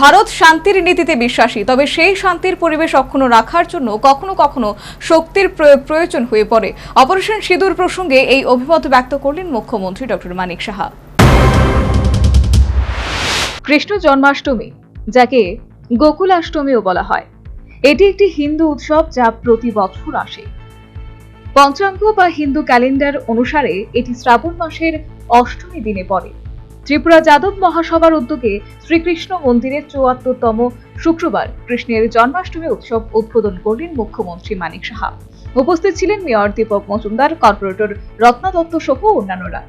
ভারত শান্তির নীতিতে বিশ্বাসী, তবে সেই শান্তির পরিবেশ অক্ষুণ্ণ রাখার জন্য কখনো কখনো শক্তির প্রয়োগ প্রয়োজন হয়ে পড়ে। অপারেশন সিঁদুর প্রসঙ্গে এই অভিমত ব্যক্ত করলেন মুখ্যমন্ত্রী ডক্টর মানিক সাহা। কৃষ্ণ জন্মাষ্টমী, যাকে গোকুলাষ্টমীও বলা হয়, এটি একটি হিন্দু উৎসব যা প্রতি বছর আসে। পঞ্চাঙ্গ বা হিন্দু ক্যালেন্ডার অনুসারে এটি শ্রাবণ মাসের অষ্টমী দিনে পড়ে। ত্রিপুরা যাদব মহাসভার উদ্যোগে শ্রীকৃষ্ণ মন্দিরের চুয়াত্তরতম শুক্রবার কৃষ্ণের জন্মাষ্টমী উৎসব উদ্বোধন করলেন মুখ্যমন্ত্রী মানিক সাহা। উপস্থিত ছিলেন মেয়র দীপক মজুমদার, কর্পোরেটর রত্না দত্ত সহ অন্যান্যরা।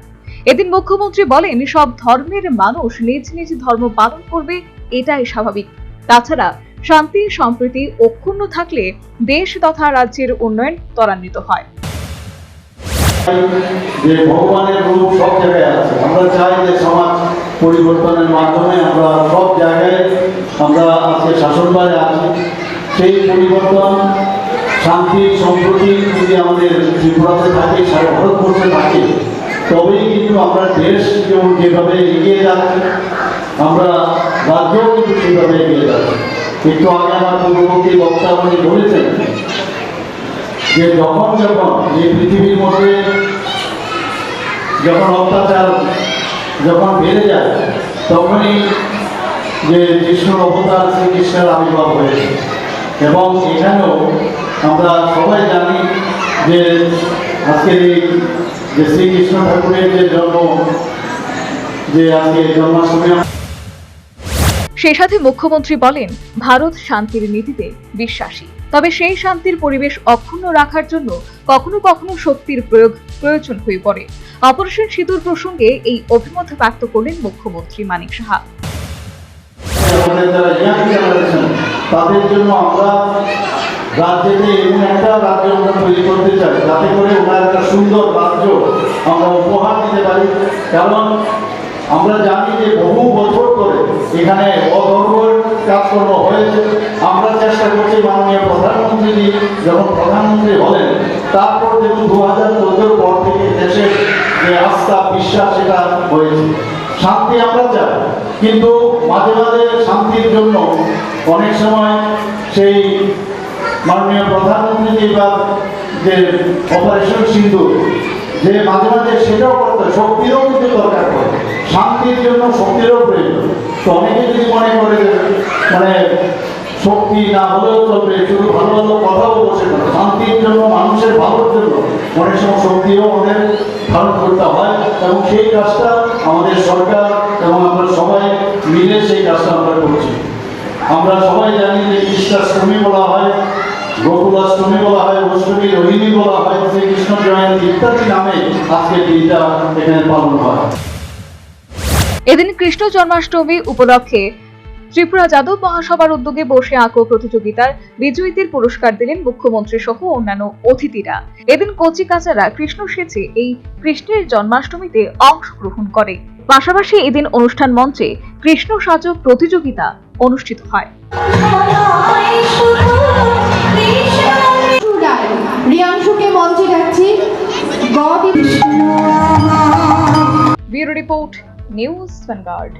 এদিন মুখ্যমন্ত্রী বলেন, সব ধর্মের মানুষ নিজ নিজ ধর্ম পালন করবে, এটাই স্বাভাবিক। তাছাড়া শান্তি, সম্প্রীতি, অক্ষুণ্ণ থাকলে দেশ তথা রাজ্যের উন্নয়ন ত্বরান্বিত হয়। যে ভগবানের রূপ সব জায়গায় আছে। আমরা চাই পরিবর্তনের মাধ্যমে আমরা সব জায়গায় আমরা আজকে শাসনবারে আছি। সেই পরিবর্তন, শান্তি, সম্প্রতি যদি আমাদের ত্রিপুরাতে থাকে, সারা ভারতবর্ষে থাকে, তবেই কিন্তু আমরা দেশ যেমন যেভাবে এগিয়ে যাচ্ছে, আমরা রাজ্যও কিন্তু সেভাবে এগিয়ে যাচ্ছে। একটু আগে আমার পূর্ববর্তী বক্তা উনি বলেছেন যে যখন যখন এই পৃথিবীর মধ্যে যখন অত্যাচার যখন বেড়ে যায়, তখনই যে কৃষ্ণর অবতার শ্রীকৃষ্ণের আবির্ভাব হয়েছে এবং এখানেও আমরা সবাই জানি যে আজকের এই যে শ্রীকৃষ্ণ ঠাকুরের যে জন্ম, যে আজকে জন্মাষ্টমী সেই সাথে মুখ্যমন্ত্রী বলেন, ভারত শান্তির নীতিতে বিশ্বাসী। তবে সেই শান্তির পরিবেশ অক্ষুণ্ণ রাখার জন্য কখনো কখনো শক্তির প্রয়োগ প্রয়োজন হয়ে পড়ে। অপারেশন সিঁদুর প্রসঙ্গে এই অভিমত ব্যক্ত করলেন মুখ্যমন্ত্রী মানিক সাহা। তাদের জন্য আমরা এমন একটা রাজ্য আমরা তৈরি করতে চাই, যাতে করে একটা সুন্দর রাজ্য আমরা উপহার দিতে পারি। কারণ আমরা জানি যে বহু বছর ধরে এখানে অধর্মের কাজকর্ম হয়েছে। আমরা চেষ্টা করছি মাননীয় প্রধানমন্ত্রী যখন প্রধানমন্ত্রী হলেন, তারপর দেখুন দু হাজার চোদ্দোর পর থেকে দেশের যে আস্থা বিশ্বাস সেটা হয়েছে শান্তি আমরা চাই, কিন্তু মাঝে মাঝে শান্তির জন্য অনেক সময় সেই মাননীয় প্রধানমন্ত্রী বা যে অপারেশন সিন্ধু, যে মাঝে মাঝে সেটাও করতে শক্তিরও কিন্তু দরকার পড়ে। শান্তির জন্য শক্তিরও প্রয়োজন। তো অনেকে যদি মনে করে মানে শক্তি না হলেও চলবে, শুধু ভালো ভালো কথাও বসে মানুষের ভালোর জন্য অনেক সময় শক্তিও আমাদের ধারণ করতে হয় এবং সেই কাজটা আমাদের সরকার এবং আমরা সবাই মিলে সেই কাজটা আমরা করছি। আমরা সবাই জানি যে কৃষ্ণাষ্টমী বলা হয়, গোকুলাষ্টমী বলা হয়, অষ্টমী রোহিণী বলা হয়, শ্রীকৃষ্ণ জয়ন্তী ইত্যাদি নামে আজকে দিনটা এখানে পালন হয়। এদিন কৃষ্ণ জন্মাষ্টমী উপলক্ষে ত্রিপুরা যাদব মহাসভার উদ্যোগে বসে আঁকো প্রতিযোগিতার বিজয়ীদের পুরস্কার দিলেন মুখ্যমন্ত্রী সহ অন্যান্য অতিথিরা। এদিন কচি কাচারা কৃষ্ণ সেচে এই কৃষ্ণের জন্মাষ্টমীতে অংশগ্রহণ করে। পাশাপাশি এদিন অনুষ্ঠান মঞ্চে কৃষ্ণ সাজক প্রতিযোগিতা অনুষ্ঠিত হয়। রায় রিয়াংশুকে মঞ্চে ডাকছি। Bureau report news Vanguard.